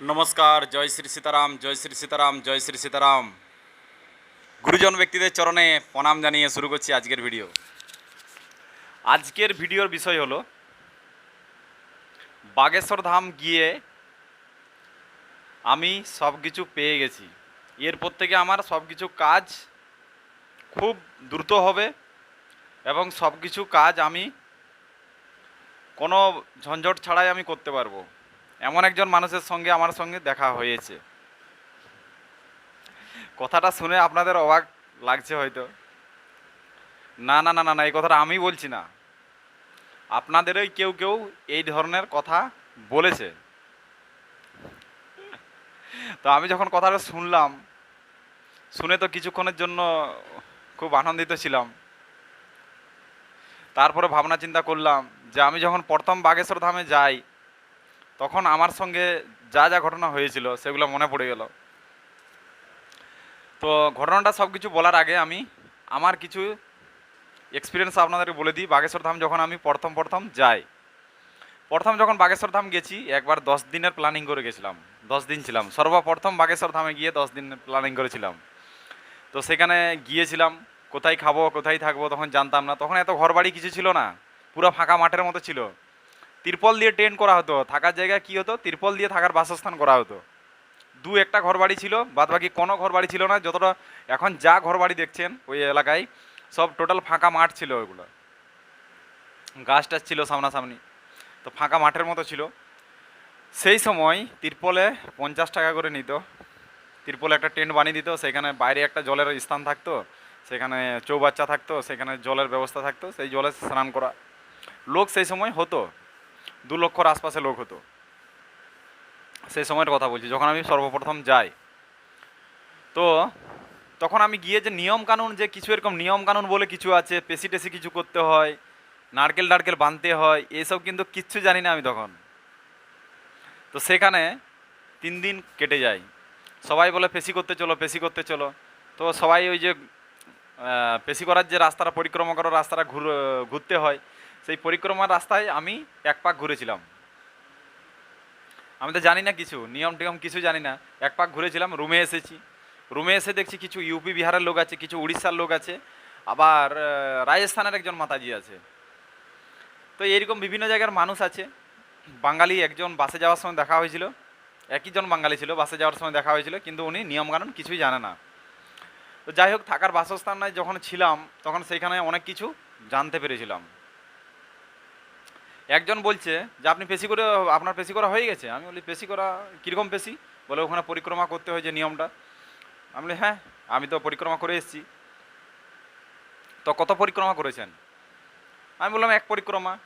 নমস্কার, জয় শ্রী সীতারাম, জয় শ্রী সীতারাম, জয় শ্রী সীতারাম। গুরুজন ব্যক্তিদের চরণে প্রণাম জানিয়ে শুরু করছি আজকের ভিডিও। আজকের ভিডিওর বিষয় হলো, বাগেশ্বর ধাম গিয়ে আমি সব কিছু পেয়ে গেছি। এরপর থেকে আমার সব কিছু কাজ খুব দ্রুত হবে এবং সব কিছু কাজ আমি কোনো ঝঞ্ঝট ছাড়াই আমি করতে পারব। এমন একজন মানুষের সঙ্গে আমার সঙ্গে দেখা হয়েছে। কথাটা শুনে আপনাদের অবাক লাগছে হয়তো। না না না না না, এই কথাটা আমি বলছি না। আপনাদেরই কেউ কেউ এই ধরনের কথা বলেছে। তো আমি যখন কথাটা শুনলাম, শুনে তো কিছুক্ষণের জন্য খুব আনন্দিত ছিলাম। তারপরে ভাবনা চিন্তা করলাম যে আমি যখন প্রথম বাগেশ্বর ধামে যাই তখন আমার সঙ্গে যা যা ঘটনা হয়েছিল সেগুলো মনে পড়ে গেল। তো ঘটনাটা সব কিছু বলার আগে আমি আমার কিছু এক্সপিরিয়েন্স আপনাদেরকে বলে দিই। বাগেশ্বর ধাম যখন আমি প্রথম প্রথম যাই, প্রথম যখন বাগেশ্বর ধাম গেছি, একবার দশ দিনের প্ল্যানিং করে গেছিলাম। দশ দিন ছিলাম। সর্বপ্রথম বাগেশ্বর ধামে গিয়ে দশ দিন প্ল্যানিং করেছিলাম। তো সেখানে গিয়েছিলাম, কোথায় খাব, কোথায় থাকব তখন জানতাম না। তখন এত ঘর বাড়ি কিছু ছিল না, পুরো ফাঁকা মাঠের মতো ছিল। তিরপল দিয়ে টেন্ট করা হতো। থাকার জায়গায় কি হতো? তিরপল দিয়ে থাকার বাসস্থান করা হতো। দু একটা ঘর বাড়ি ছিল বাদ বাকি কোনো ঘর বাড়ি ছিল না। যতটা এখন যা ঘর বাড়ি দেখছেন ওই এলাকায়, সব টোটাল ফাঁকা মাঠ ছিল ওইগুলো। গাছ টাছ ছিল সামনাসামনি, তো ফাঁকা মাঠের মতো ছিল। সেই সময় তিরপলে পঞ্চাশ টাকা করে নিত। তিরপলে একটা টেন্ট বানিয়ে দিত, সেখানে বাইরে একটা জলের স্থান থাকতো, সেখানে চৌবাচ্চা থাকতো, সেখানে জলের ব্যবস্থা থাকতো, সেই জলে স্নান করা। লোক সেই সময় হতো। দু লক্ষর আশপাশে লোক হতো। সেই সময়ের কথা বলছি, যখন আমি সর্বপ্রথম যাই, তো তখন আমি গিয়ে যে নিয়ম কানুন, যে কিছু এরকম নিয়ম কানুন বলে কিছু আছে, পেশি টেশি কিছু করতে হয়, নারকেল টারকেল বাঁধতে হয়, এসব কিন্তু কিচ্ছু জানি না আমি তখন। তো সেখানে তিন দিন কেটে যায়। সবাই বলে, পেশি করতে চলো, পেশি করতে চলো। তো সবাই ওই যে পেশি করার যে রাস্তাটা, পরিক্রমা করার রাস্তাটা ঘুর, ঘুরতে হয় সেই পরিক্রমার রাস্তায় আমি এক পাক ঘুরেছিলাম। আমি তো জানি না কিছু, নিয়ম টিয়ম কিছু জানি না। এক পাক ঘুরেছিলাম, রুমে এসেছি। রুমে এসে দেখছি কিছু ইউপি বিহারের লোক আছে, কিছু উড়িষ্যার লোক আছে, আবার রাজস্থানের একজন মাতাজি আছে। তো এরকম বিভিন্ন জায়গার মানুষ আছে। বাঙালি একজন বাসে যাওয়ার সময় দেখা হয়েছিল। একই জন বাঙালি ছিল, বাসে যাওয়ার সময় দেখা হয়েছিল, কিন্তু উনি নিয়মকানুন কিছুই জানে না। তো যাই হোক, থাকার বাসস্থানে যখন ছিলাম, তখন সেইখানে অনেক কিছু জানতে পেরেছিলাম। একজন বলছে যে আপনি পেশি করে, আপনার পেশি করা হয়ে গেছে? আমি বলি, পেশি করা কীরকম পেশি? বলে, ওখানে পরিক্রমা করতে হয় যে নিয়মটা। আমি বলি হ্যাঁ আমি তো পরিক্রমা করে এসেছি। তো কত পরিক্রমা করেছেন? আমি বললাম, এক পরিক্রমা।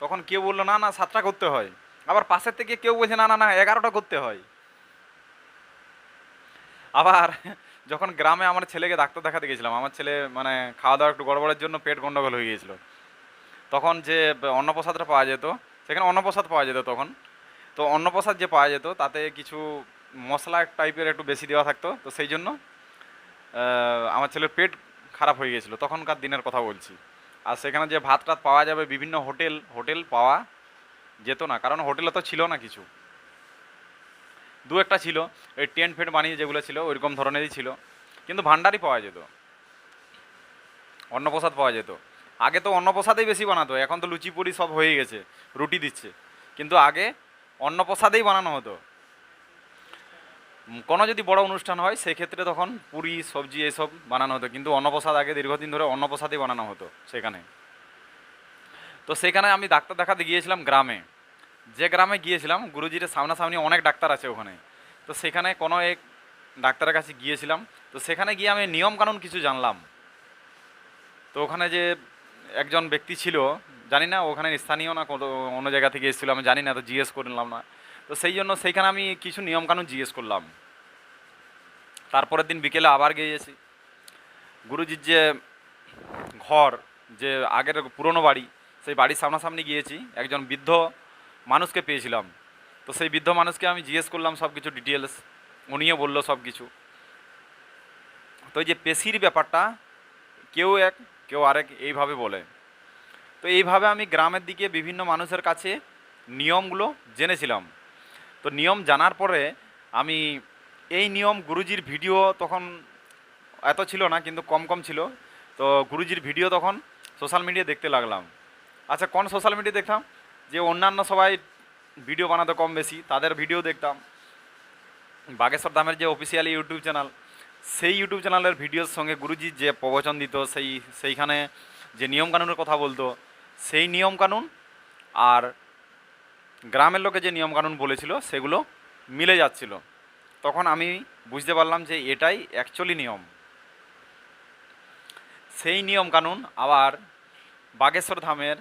তখন কেউ বলল, না না, সাতটা করতে হয়। আবার পাশের থেকে কেউ বলছে, না না না, এগারোটা করতে হয়। আবার যখন গ্রামে আমার ছেলেকে ডাক্তার দেখাতে গেছিলাম, আমার ছেলে মানে খাওয়া দাওয়া একটু গড়বড়ের জন্য পেট গন্ডগোল হয়ে গিয়েছিল। তখন যে অন্নপ্রসাদটা পাওয়া যেত, সেখানে অন্নপ্রসাদ পাওয়া যেত তখন। তো অন্নপ্রসাদ যে পাওয়া যেত, তাতে কিছু মশলা টাইপের একটু বেশি দেওয়া থাকতো। তো সেই জন্য আমার ছেলের পেট খারাপ হয়ে গেছিল। তখনকার দিনের কথা বলছি। আর সেখানে যে ভাত টাত পাওয়া যাবে, বিভিন্ন হোটেল হোটেল পাওয়া যেত না। কারণ হোটেলে তো ছিল না কিছু। দু একটা ছিল। এই টেন্ট ফেন্ট বানিয়ে যেগুলো ছিল, ওইরকম ধরনেরই ছিল। কিন্তু ভান্ডারই পাওয়া যেত। অন্নপ্রসাদ পাওয়া যেত। আগে তো অন্নপ্রসাদেই বেশি বানাতো, এখন তো লুচি, পুরি সব হয়ে গেছে, রুটি দিচ্ছে। কিন্তু আগে অন্নপ্রসাদেই বানানো হতো। কোনো যদি বড় অনুষ্ঠান হয়, সেক্ষেত্রে তখন পুরি, সবজি এসব বানানো হতো, কিন্তু অন্নপ্রসাদ আগে দীর্ঘদিন ধরে অন্নপ্রসাদই বানানো হতো সেখানে। তো সেখানে আমি ডাক্তার দেখাতে গিয়েছিলাম গ্রামে। যে গ্রামে গিয়েছিলাম, গুরুজির সামনাসামনি অনেক ডাক্তার আছে ওখানে। তো সেখানে কোনো এক ডাক্তারের কাছে গিয়েছিলাম, তো সেখানে গিয়ে আমি নিয়মকানুন কিছু জানলাম। তো ওখানে যে একজন ব্যক্তি ছিল, জানি না ওখানে স্থানীয় না অন্য জায়গা থেকে এসেছিল, আমি জানি না, তো জিজ্ঞেস করলাম না। তো সেই জন্য সেইখানে আমি কিছু নিয়মকানুন জিজ্ঞেস করলাম। তারপরের দিন বিকেলে আবার গিয়েছি গুরুজির যে ঘর, যে আগের পুরনো বাড়ি, সেই বাড়ির সামনাসামনি গিয়েছি। একজন বৃদ্ধ মানুষকে পেয়েছিলাম। তো সেই বৃদ্ধ মানুষকে আমি জিজ্ঞেস করলাম সব কিছু ডিটেলস উনিও বলল সব কিছু। তো এই যে পেশির ব্যাপারটা, কেউ এক কেউ আরেক এইভাবে বলে। তো এইভাবে আমি গ্রামের দিকে বিভিন্ন মানুষের কাছে নিয়মগুলো জেনেছিলাম। তো নিয়ম জানার পরে আমি এই নিয়ম গুরুজির ভিডিও তখন এত ছিল না, কিন্তু কম কম ছিল। তো গুরুজির ভিডিও তখন সোশ্যাল মিডিয়া দেখতে লাগলাম। আচ্ছা কোন সোশ্যাল মিডিয়া দেখতাম? যে অন্যান্য সবাই ভিডিও বানাতে কম বেশি, তাদের ভিডিও দেখতাম। বাগেশ্বর ধামের যে অফিসিয়াল ইউটিউব চ্যানেল সেই ইউটিউব চ্যানেলের ভিডিওর সঙ্গে গুরুজি যে প্রবচন দিত, সেই, সেইখানে যে নিয়মকানুনের কথা বলতো, সেই নিয়মকানুন আর গ্রামের লোকে যে নিয়মকানুন বলেছিল, সেগুলো মিলে যাচ্ছিল। তখন আমি বুঝতে পারলাম যে এটাই অ্যাকচুয়ালি নিয়ম। সেই নিয়মকানুন আবার বাগেশ্বর ধামের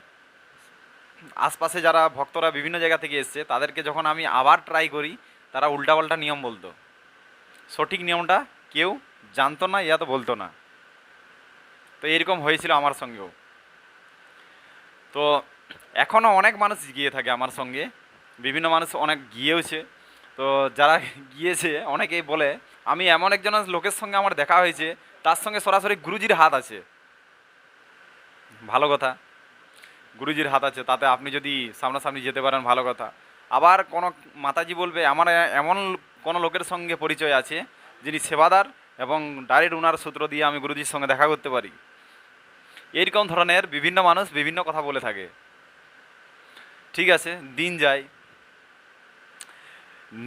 আশপাশে যারা ভক্তরা বিভিন্ন জায়গা থেকে এসছে, তাদেরকে যখন আমি আবার ট্রাই করি, তারা উল্টাপাল্টা নিয়ম বলতো। সঠিক নিয়মটা কেউ জানতো না ইয়া তো বলতো না। তো এরকম হয়েছিল আমার সঙ্গেও। তো এখনও অনেক মানুষ গিয়ে থাকে আমার সঙ্গে। বিভিন্ন মানুষ অনেক গিয়েওছে। তো যারা গিয়েছে, অনেকেই বলে, আমি এমন একজন লোকের সঙ্গে আমার দেখা হয়েছে, তার সঙ্গে সরাসরি গুরুজির হাত আছে। ভালো কথা। গুরুজির হাত আছে, তাতে আপনি যদি সামনাসামনি যেতে পারেন, ভালো কথা। আবার কোনো মাতাজি বলবে, আমার এমন কোনো লোকের সঙ্গে পরিচয় আছে যিনি সেবাদার এবং ডাইরেক্ট উনার সূত্র দিয়ে আমি গুরুজির সঙ্গে দেখা করতে পারি। এইরকম ধরনের বিভিন্ন মানুষ বিভিন্ন কথা বলে থাকে। ঠিক আছে, দিন যায়।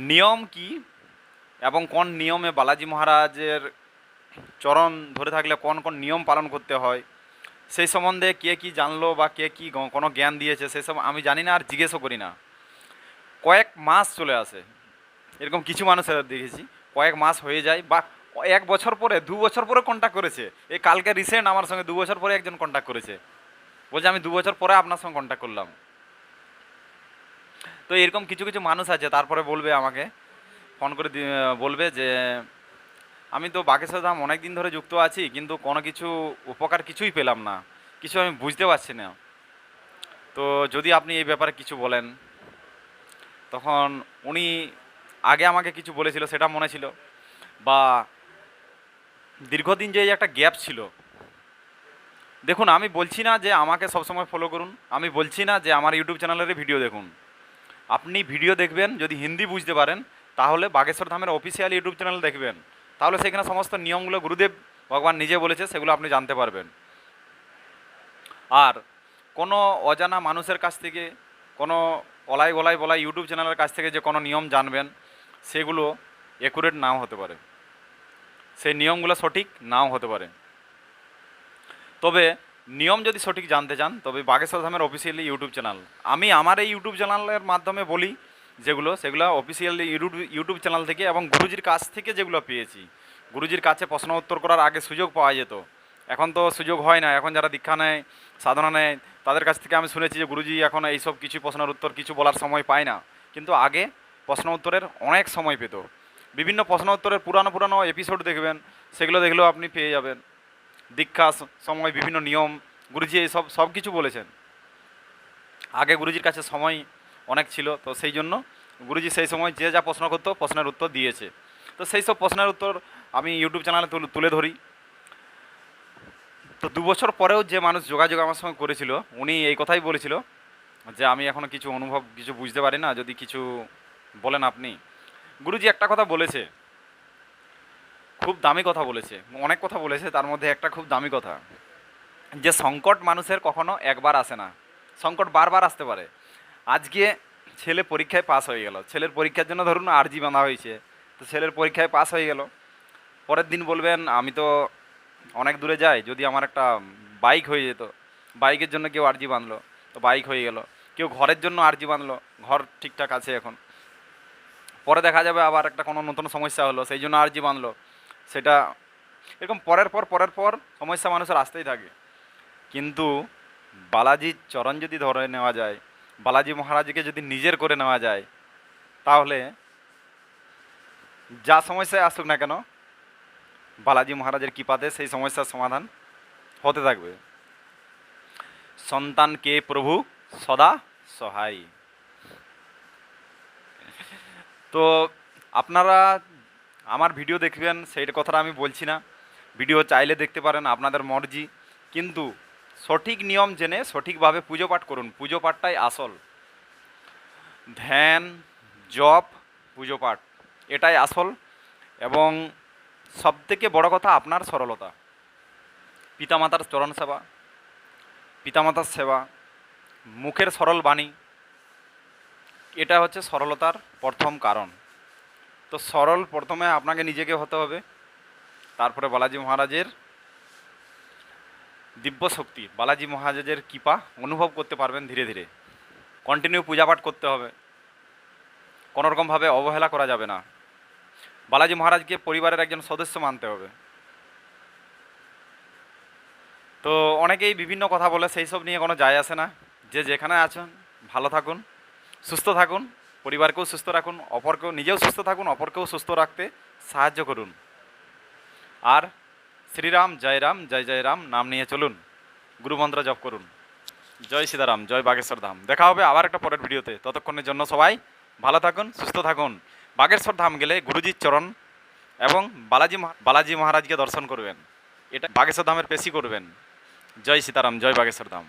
নিয়ম কি এবং কোন নিয়মে বালাজি মহারাজের চরণ ধরে থাকলে কোন কোন নিয়ম পালন করতে হয়, সেই সম্বন্ধে কে কি জানলো বা কে কি কোনো জ্ঞান দিয়েছে সেসব আমি জানি না আর জিজ্ঞেসও করি না। কয়েক মাস চলে আসে। এরকম কিছু মানুষের দেখেছি। কয়েক মাস হয়ে যায় বা এক বছর পরে, দু বছর পরে কন্ট্যাক্ট করেছে। এই কালকে রিসেন্ট আমার সঙ্গে দু বছর পরে একজন কন্ট্যাক্ট করেছে। বলছে, আমি দু বছর পরে আপনার সঙ্গে কন্ট্যাক্ট করলাম। তো এরকম কিছু কিছু মানুষ আছে, তারপরে বলবে আমাকে। ফোন করে বলবে যে, আমি তো বাগেশ্বর ধাম অনেক দিন ধরে যুক্ত আছি, কিন্তু কোনো কিছু উপকার কিছুই পেলাম না। কিছু আমি বুঝতে পারছি না। তো যদি আপনি এই ব্যাপারে কিছু বলেন, তখন উনি আগে আমাকে কিছু বলেছিল, সেটা মনে ছিল। বা দীর্ঘদিন যে একটা গ্যাপ ছিল। দেখুন, আমি বলছি না যে আমাকে সবসময় ফলো করুন। আমি বলছি না যে আমার ইউটিউব চ্যানেলের ভিডিও দেখুন। আপনি ভিডিও দেখবেন, যদি হিন্দি বুঝতে পারেন, তাহলে বাগেশ্বর ধামের অফিসিয়াল ইউটিউব চ্যানেল দেখবেন। তাহলে সেখানে সমস্ত নিয়মগুলো গুরুদেব ভগবান নিজে বলেছে, সেগুলো আপনি জানতে পারবেন। আর কোনো অজানা মানুষের কাছ থেকে, কোনো অলাই গলাই বলাই ইউটিউব চ্যানেলের কাছ থেকে যে কোনো নিয়ম জানবেন সেগুলো একুরেট নাও হতে পারে। সেই নিয়মগুলো সঠিক নাও হতে পারে। তবে নিয়ম যদি সঠিক জানতে চান, তবে বাগেশ্বর ধামের অফিসিয়ালি ইউটিউব চ্যানেল আমি আমার এই ইউটিউব চ্যানেলের মাধ্যমে বলি যেগুলো, সেগুলো অফিসিয়ালি ইউটিউব ইউটিউব চ্যানেল থেকে এবং গুরুজির কাছ থেকে যেগুলো পেয়েছি। গুরুজির কাছে প্রশ্ন উত্তর করার আগে সুযোগ পাওয়া যেত। এখন তো সুযোগ হয় না। এখন যারা দীক্ষা নেয়, সাধনা নেয়, তাদের কাছ থেকে আমি শুনেছি যে গুরুজি এখন এইসব কিছু প্রশ্নের উত্তর কিছু বলার সময় পায় না। কিন্তু আগে প্রশ্ন উত্তরের অনেক সময় পেত। বিভিন্ন প্রশ্ন উত্তরের পুরানো পুরানো এপিসোড দেখবেন, সেগুলো দেখলেও আপনি পেয়ে যাবেন। দীক্ষা সময়, বিভিন্ন নিয়ম, গুরুজি এইসব সব কিছু বলেছেন। আগে গুরুজির কাছে সময় অনেক ছিল, তো সেই জন্য গুরুজি সেই সময় যে যা প্রশ্ন করতো, প্রশ্নের উত্তর দিয়েছে। তো সেই সব প্রশ্নের উত্তর আমি ইউটিউব চ্যানেলে তুল- ধরি। তো দু বছর পরেও যে মানুষ যোগাযোগ আমার সঙ্গে করেছিল, উনি এই কথাই বলেছিল যে, আমি এখনও কিছু অনুভব, কিছু বুঝতে পারি না। যদি কিছু বলেন আপনি। গুরুজি একটা কথা বলেছে। খুব দামি কথা বলেছে। অনেক কথা বলেছে, তার মধ্যে একটা খুব দামি কথা। যে সংকট মানুষের কখনো একবার আসে না। সংকট বারবার আসতে পারে। আজকে ছেলে পরীক্ষায় পাস হয়ে গেল। ছেলের পরীক্ষার জন্য ধরুন আরজি বাঁধা হয়েছে। তো ছেলের পরীক্ষায় পাস হয়ে গেল। পরের দিন বলবেন, আমি তো অনেক দূরে যাই। যদি আমার একটা বাইক হয়ে যেত, বাইকের জন্য কেউ আরজি বাঁধলো, তো বাইক হয়ে গেল। কেউ ঘরের জন্য আরজি বাঁধলো, ঘর ঠিকঠাক আছে এখন। পরে দেখা যাবে আবার একটা কোনো নতুন সমস্যা হলো, সেই জন্য আরজি বাঁধলো। সেটা এরকম পরের পর পরের পর সমস্যা মানুষের আসতেই থাকে। কিন্তু বালাজির চরণ যদি ধরে নেওয়া যায়, বালাজি মহারাজকে যদি নিজের করে নেওয়া যায়, তাহলে যা সমস্যায় আসুক না কেন, বালাজি মহারাজের কৃপাতে সেই সমস্যার সমাধান হতে থাকবে। সন্তানকে প্রভু সদা সহায়। তো আপনারা আমার ভিডিও দেখবেন সেইটা কথাটা আমি বলছি না। ভিডিও চাইলে দেখতে পারেন আপনাদের মর্জি। কিন্তু সঠিক নিয়ম জেনে সঠিকভাবে পুজো পাঠ করুন। পুজো পাঠটাই আসল। ধ্যান, জপ, পুজো পাঠ, এটাই আসল। এবং সবথেকে বড় কথা আপনার সরলতা। পিতামাতার চরণ সেবা পিতামাতার সেবা, মুখের সরল বাণী এটা হচ্ছে সরলতার প্রথম কারণ। তো সরল প্রথমে আপনাকে নিজেকে হতে হবে, তারপরে বালাজি মহারাজের দিব্য শক্তি বালাজি মহারাজের কৃপা অনুভব করতে পারবেন ধীরে ধীরে। কন্টিনিউ পূজাপাঠ করতে হবে, কোনোরকমভাবে অবহেলা করা যাবে না। বালাজি মহারাজকে পরিবারের একজন সদস্য মানতে হবে। তো অনেকেই বিভিন্ন কথা বলে, সেই সব নিয়ে কোনো যায় আসে না। যে যেখানে আছেন, ভালো থাকুন। সুস্থ থাকুন, পরিবারকেও সুস্থ রাখুন, অপরকেও, নিজেও সুস্থ থাকুন, অপরকেও সুস্থ রাখতে সাহায্য করুন। আর শ্রীরাম, জয় রাম, জয় জয় রাম, নাম নিয়ে চলুন। গুরুমন্ত্র জপ করুন। জয় সীতারাম, জয় বাগেশ্বর ধাম। দেখা হবে আবার একটা পরের ভিডিওতে। ততক্ষণের জন্য সবাই ভালো থাকুন, সুস্থ থাকুন। বাগেশ্বর ধাম গেলে গুরুজির চরণ এবং বালাজি বালাজি মহারাজকে দর্শন করবেন। এটা বাগেশ্বর ধামের পেশি করবেন। জয় সীতারাম, জয় বাগেশ্বর ধাম।